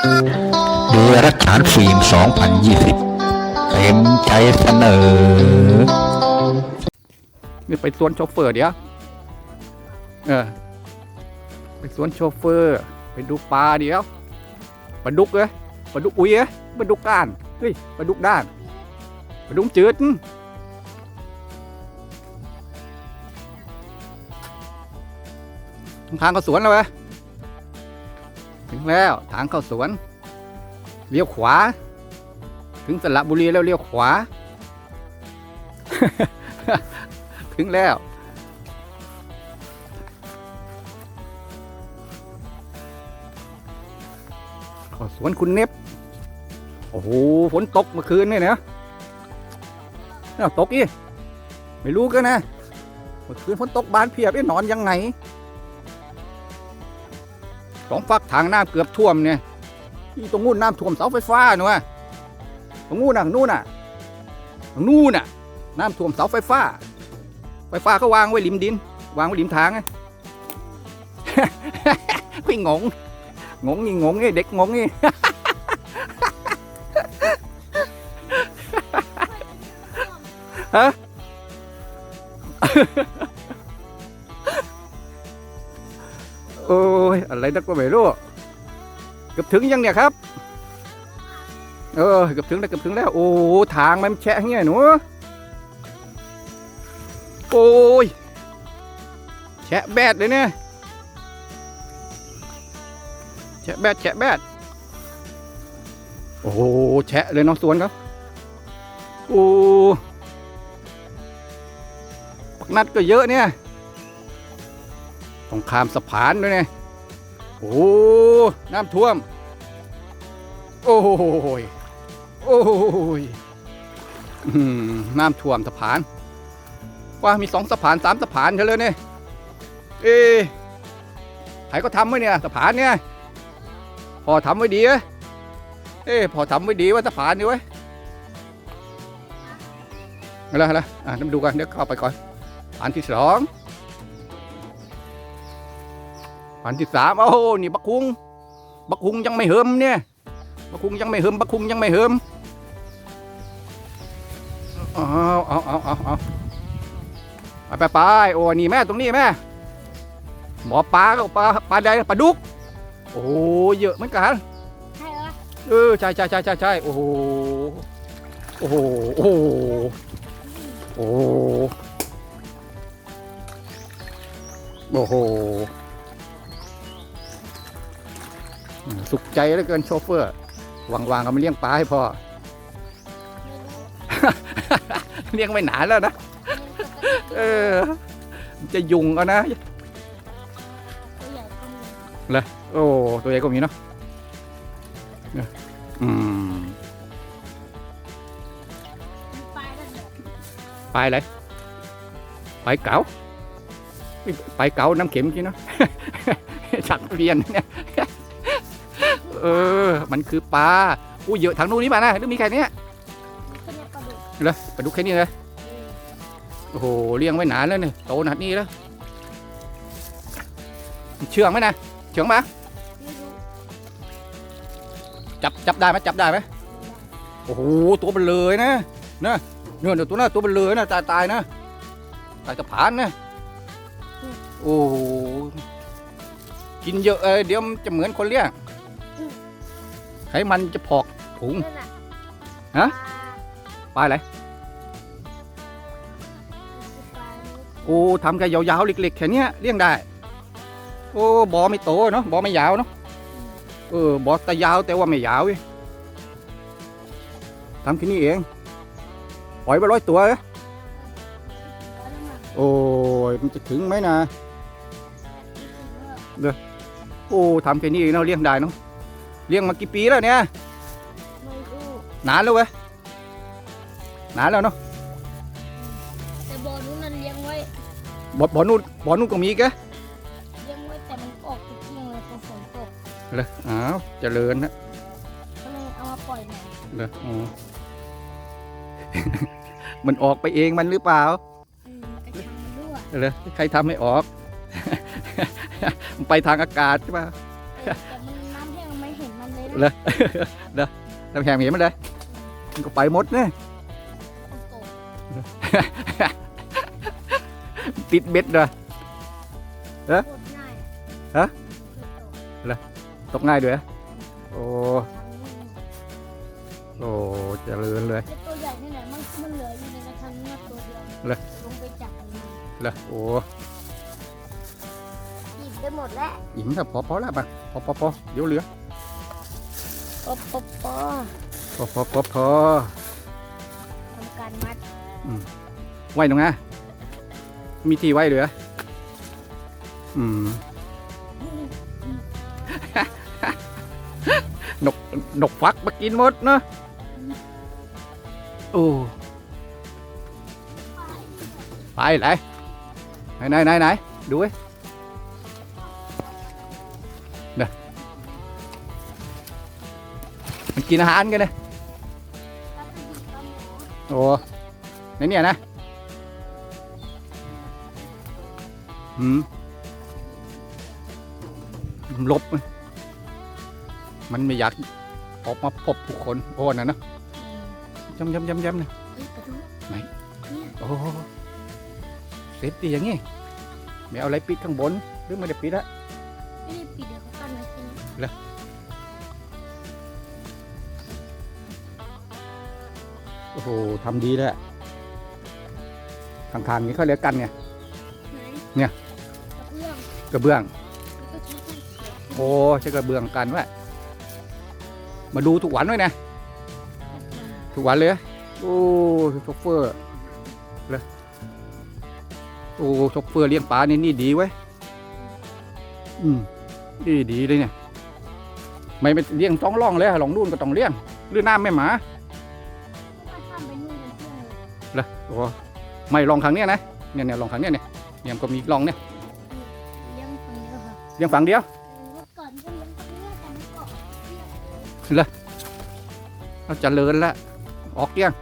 เดรัจฉานฟิล์ม 2020 เต็มใจเสนอนี่ไปสวนโชเฟอร์เดี๋ยว เออ ไปสวนโชเฟอร์ ไปดูปลาเดี๋ยวปลาดุกเอ้ยปลาดุกอุ้ยเอ้ยปลาดุกก้าน เฮ้ยปลาดุกด้านปลาดุกจืดอื้อทางเข้าสวนแล้วเว้ย ถึงแล้วทางเข้าสวน เลี้ยวขวา ถึงสระบุรีแล้วเลี้ยวขวา ถึงแล้วขอสวนคุณเน็บโอ้โหฝนตกเมื่อคืนเนี่ยนะน่าตกอีไม่รู้กันนะเมื่อคืนฝนตกบานเพียบไอ้นอนยังไง สองฝักทางน้ำเกือบท่วมเนี่ยนี่ตรงนู้นน้ำท่วมเสาไฟฟ้าหนูอะตรงนู้นน่ะตรงนู้นน่ะตรงนู้นน่ะ น้ำท่วมเสาไฟฟ้า ไฟฟ้าก็วางไว้ริมดิน วางไว้ริมทางไงพี่งง งงนี่งงนี่เด็กงงนี่ฮะ อะไรนักก็ไม่รู้เกือบถึงยังเนี่ยครับ เออเกือบถึงแล้วเกือบถึงแล้ว โอ้ทางมันแฉะเงี้ยหนูโอ้ยแฉะแบดเลยเนี่ยแฉะแบดแฉะแบดโอ้โหแฉะเลยน้องสวนครับโอ้ปักนัดก็เยอะเนี่ยต้องข้ามสะพานด้วยเนี่ย โอ้น้ำท่วม โอ้ยโอ้ยน้ำท่วมสะพาน ว่ามีสองสะพานสามสะพานเฉลยเนี่ยเอ๊ใครก็ทำไว้เนี่ยสะพานเนี่ยพอทำไว้ดีเอเอพอทำไว้ดีว่าสะพานนี่เว้ยอะไรอะไรอะน้ำดูกันเดี๋ยวเข้าไปก่อนอันที่สอง อันที่สามโอ้โหนี่บักคุงบักคุงยังไม่เหิมเนี่ยบักคุงยังไม่เหิมบักคุงยังไม่เหิมเอาเอาเอาเอาเอาไปไปไปโอ้นี่แม่ตรงนี้แม่หมอปลาก็ปลาปลาใดปลาดุก โอ้โหเยอะเหมือนกันใช่เหรอเออใช่ใช่ใช่ใช่ใช่โอ้โหโอ้โหโอ้โหโอ้โห สุขใจเหลือเกินโชเฟอร์วางๆก็มาเลี้ยงปลาให้พ่อไม่รู้เลี้ยงไม่นานแล้วนะไม่รู้จะเออ จะยุงเอานะตัวใหญ่ก็มีโอ้ตัวใหญ่ก็มีเนาะเนี่ยอืมมันปลายแล้วเดี๋ยวไปอะไรไปเก๋าไปเก๋าน้ำเข็มกินเนาะชักเรียนเนี่ย เออ มันคือปลาอู้เยอะทางนู้นนี่มานะหรือมีแค่เนี้ยขึ้นในปลาดุกเหรอปลาดุกแค่นี้เลยเออโอ้โหเลี้ยงไว้นานแล้วเนี่ยโตขนาดนี้แล้วเชื่องไหมนะเชื่องไหมไม่รู้จับจับได้ไหมจับได้ไหมโอ้โหตัวมันเลยนะนะเนี่ยเดี๋ยวตัวน่ะตัวมันเลยนะตายตายนะตายสะพานนะโอ้โหกินเยอะเออเดี๋ยวมันจะเหมือนคนเลี้ยง ไขมันจะพอกผงนั่นน่ะฮะปลาปลาอะไรปลานี้โอ้ทำแค่ยาวๆเล็กๆแค่เนี้ยเลี้ยงได้ โอ้บอไม่โตเนาะบอไม่ยาวเนาะอืมเออบอแต่ยาวแต่ว่าไม่ยาวเว้ยทำแค่นี้เอง ปล่อยไปร้อยตัวเอ้ยปลาแล้วมันโอ้ยมันจะถึงไหมนะรู้สึกว่าโอ้ทำแค่นี้เองเนาะเลี้ยงได้เนาะ เลี้ยงมากี่ปีแล้วเนี่ยไม่รู้นานแล้วเว้ยนานแล้วเนาะแต่บ่อนู้นนั่นเลี้ยงไว้บ่บ่อนู่นบ่อนู่นก็มีแกเลี้ยงไว้แต่มันออกจริงๆเลยพอฝนตกเลยอ้าวเจริญนะก็เลยเอามาปล่อยใหม่เลยอ๋อมันออกไปเองมันหรือเปล่าอืมกระชังมันรั่วเลยใครทำให้ออก มันไปทางอากาศใช่ปะ แต่มันน้ำแห้งไม่ เห็นมันเลยเลยเด้อน้ำแข็งเห็นมันเลยมันก็ไปหมดเนี่ยฝนตกติดเบ็ดเลยโคตรง่ายฮะฝนตกตกง่ายด้วยโอ้ทางนี้โอ้เจริญเลยไอ้ตัวใหญ่นี่แหละมันมันเหลืออยู่ในกระชังเงือกตัวเดียวเหรอลงไปจับมันมาเลยโอ้หยิบได้หมดแล้วอิ่มแล้วพอพอแล้วป่ะพอพอพอเดี๋ยวเหลือ ปอปอปอพอพอพอพอทำการมัดไว้ตรงนะมีที่ไว้เหลือ อืม นก นกฟักมากินหมดเนอะโอ้ไปไหนไหนไหนไหนไหนดูไว้ กินอาหารกันเลยแล้วก็หยิบปลาหมอโอ้ในเนี่ยนะหืมลบมันมันไม่อยากออกมาพบผู้คนโอ้น่ะเนอะอืมย้ำย้ำย้ำย้ำนะเฮ้ยกระดูกไหนเนี่ยโอ้เซฟดีอย่างงี้ไม่เอาอะไรปิดข้างบนหรือไม่ได้ปิดอะไม่ได้ปิดเดี๋ยวเขากั้นไว้แค่นี้โอ้โหทำดีแล้วข้างๆนี้เขาเรียกกันไงไหนเนี่ยกระเบื้องกระเบื้องแล้วก็ใช้ไม้เขียนโอ้ใช่กระเบื้องกันไว้มาดูทุกวันด้วยนะทุกวันเลยโอ้โชเฟอร์เลยโอ้โชเฟอร์เลี้ยงปลานี่นี่ดีไว้ยอืมดีดีเลยเนี่ยไม่ไปเลี้ยงต้องร่องเลยหลองนู่นก็ต้องเลี้ยงหรือน้ำไม่หมาถ้า เลยเลยโอ้ไม่ลองครั้งเนี้ยนะเนี่ยเนี่ยลองครั้งเนี้ยเนี่ยเนี่ยมันก็มีลองเนี่ยเลี้ยงคนเดียวค่ะเลี้ยงฝั่งเดียวเมื่อก่อนก็เลี้ยงคนเดียวแต่มันเกาะเที่ยงเลยเราเจริญละออกเกี้ยง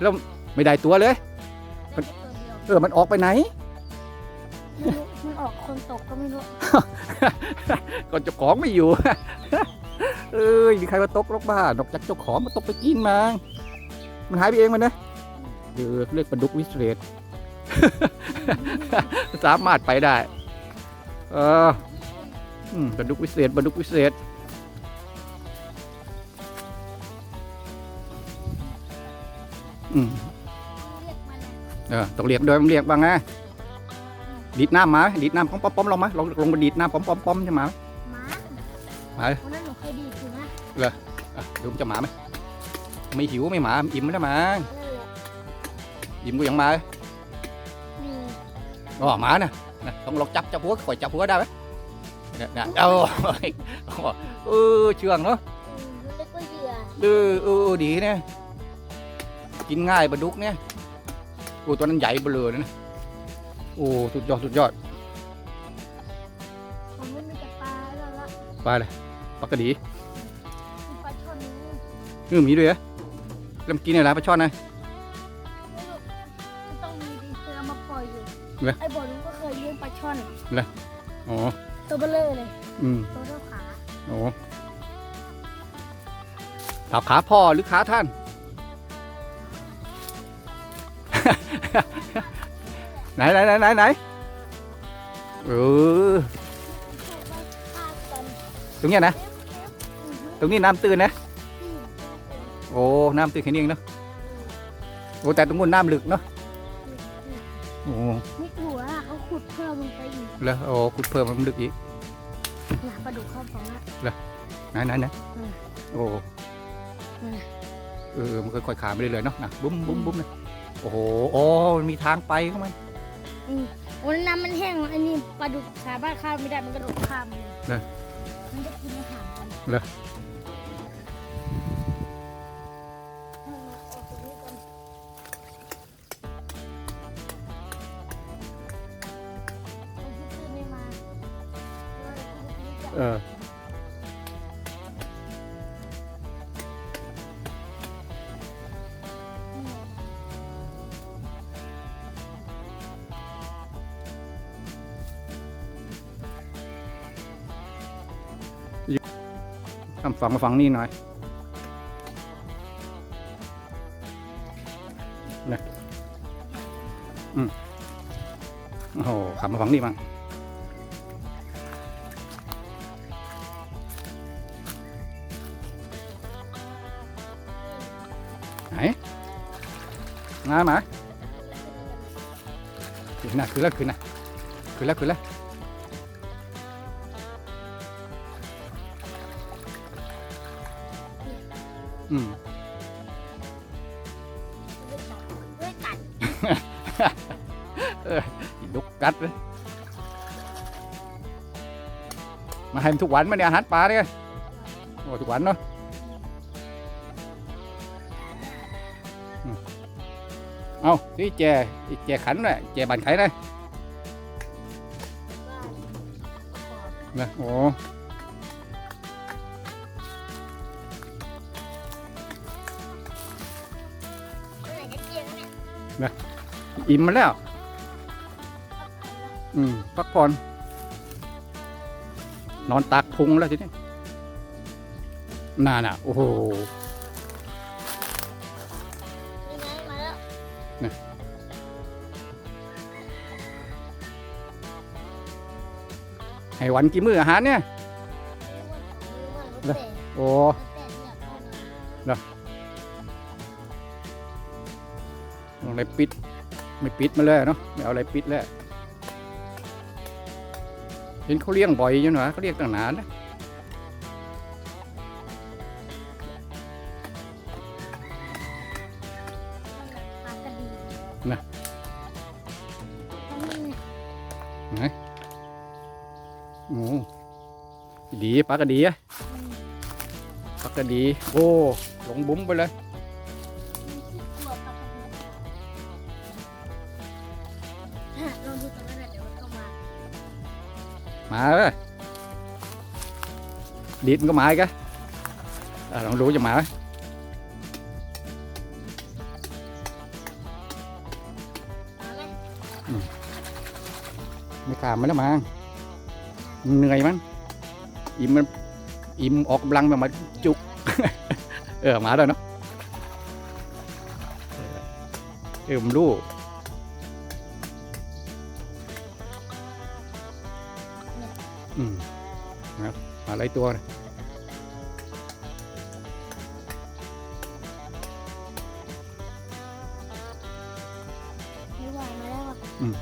แล้วไม่ได้ตัวเลยเลี้ยงตัวเดียวเออมันออกไปไหนไม่รู้มันออกคนตกก็ไม่รู้ก็เจ้าของไม่อยู่เอ้ยมีใครมาตกลกบ้านอกจากเจ้าของมาตกไปกินมา มันหายไปเองมันนะ เดือเรียกปลาดุกวิเศษสามารถไปได้ เอออืมปลาดุกวิเศษปลาดุกวิเศษอืมเรียกมันอะเออต้องเรียกโดยมันเรียกบ้างนะดีดน้ำมาดีดน้ำป้อมป้อมป้อมลงมาลงลงมาดีดน้ำป้อมป้อมป้อมใช่ไหมหมาไปวันนั้นหนูเคยดีดอยู่นะอะดูมันจะหมาไหมไม่หิวไม่หมาอิ่มแล้วมั้ง นั่นแหละอิ่มกูยังมานี่อ๋อหมาน่ะนะต้องลองจับจับหัวข่อยจับหัวได้ไหมเนี่ยเนี่ยเอาเออเชื่องเนาะอืมมันเรียกว่าเหยื่อเออเออดีเนี่ยกินง่ายปลาดุกเนี่ยโอ้ตัวนั้นใหญ่เบลอเลยนะโอ้สุดยอดสุดยอดผมไม่มีแต่ปลาแล้วละปลาเลยปลากระดีมีปลาช่อนนี้เออมีด้วยเหรอแล้วมันกินอะไรปลาช่อนนะ เหรอ ไอ้บ่อนู้นก็เคยเลี้ยงปลาช่อนอ๋อ ตัวเบลอเลย อืมตัวเท่าขาโอ้ถามขาพ่อหรือขาท่าน ไหนไหนไหนไหนไหนเออชอบมาฆ่ากันตรงเนี้ยนะอือฮึตรงนี้น้ำตื้นนะอืมโอ้ น้ำตื้นแค่นี้เองเนาะ โอ้แต่ตรงนู้นน้ำลึกเนาะ โอ้ แล้วโอ้ขุดเพิ่มมันลึกอีกหนาปลาดุกเข้าฟองละไหนไหนไหนอืมโอ้อืมเออมันค่อยๆขาไปเรื่อยๆเนาะนะบุ้มบุ้มบุ้มนะโอ้โหโอ้มันมีทางไปเข้ามาวันน้ำมันแห้งไอ้นี่ปลาดุกสามารถข้ามไม่ได้มันกระโดดข้ามเลยเหรอมันจะกินอาหารกันเหร เออข้ามฝั่งมาฝังนี้หน่อยนะอืมโอ้โหขับมาฝังนี้บ้ง มามาขึ้นนะขึ้นแล้วขึ้นนะขึ้นแล้วขึ้นแล้วอืมด้วยกันลุกกัดเลยมาให้มันทุกวันมาเนี่ยอาหารปลาเนี่ยโอ้ทุกวันเนาะ เอาที่แจอีแจขันเลยแจบันไข่เลยนะโอ้ไหนะอิ่มมาแล้ว อืมพักผ่อน นอนตากพุงแล้วทีนี้น่าน่ะ โอ้โห ให้วันกี่มื้ออาหารเนี่ยมือมันมือมันรถแต่โอ้รถแต่เนี่ยเข้ามาเอาอะไรปิด ไม่ปิดมาเลยเนาะไม่เอาอะไรปิดแล้วเห็นเขาเลี้ยงบ่อยอยู่หนะเขาเลี้ยงตั้งนานนะ นะอันโอ้ดีปลากระดีอะปลากระดี โอ้ลงบุ้มไปเลยมาเลยดีดมันก็มาอีกอะอะลองดูจะมาไหม กล้ามันแล้วมั้งมันเหนื่อยมั้งอิ่มมันอิ่มออกกำลังแบบมาจุก เออมาแล้วเนาะเออมันรู้อืมนะครับมาหลายตัวนะไม่ไหวมาแล้วอะอืม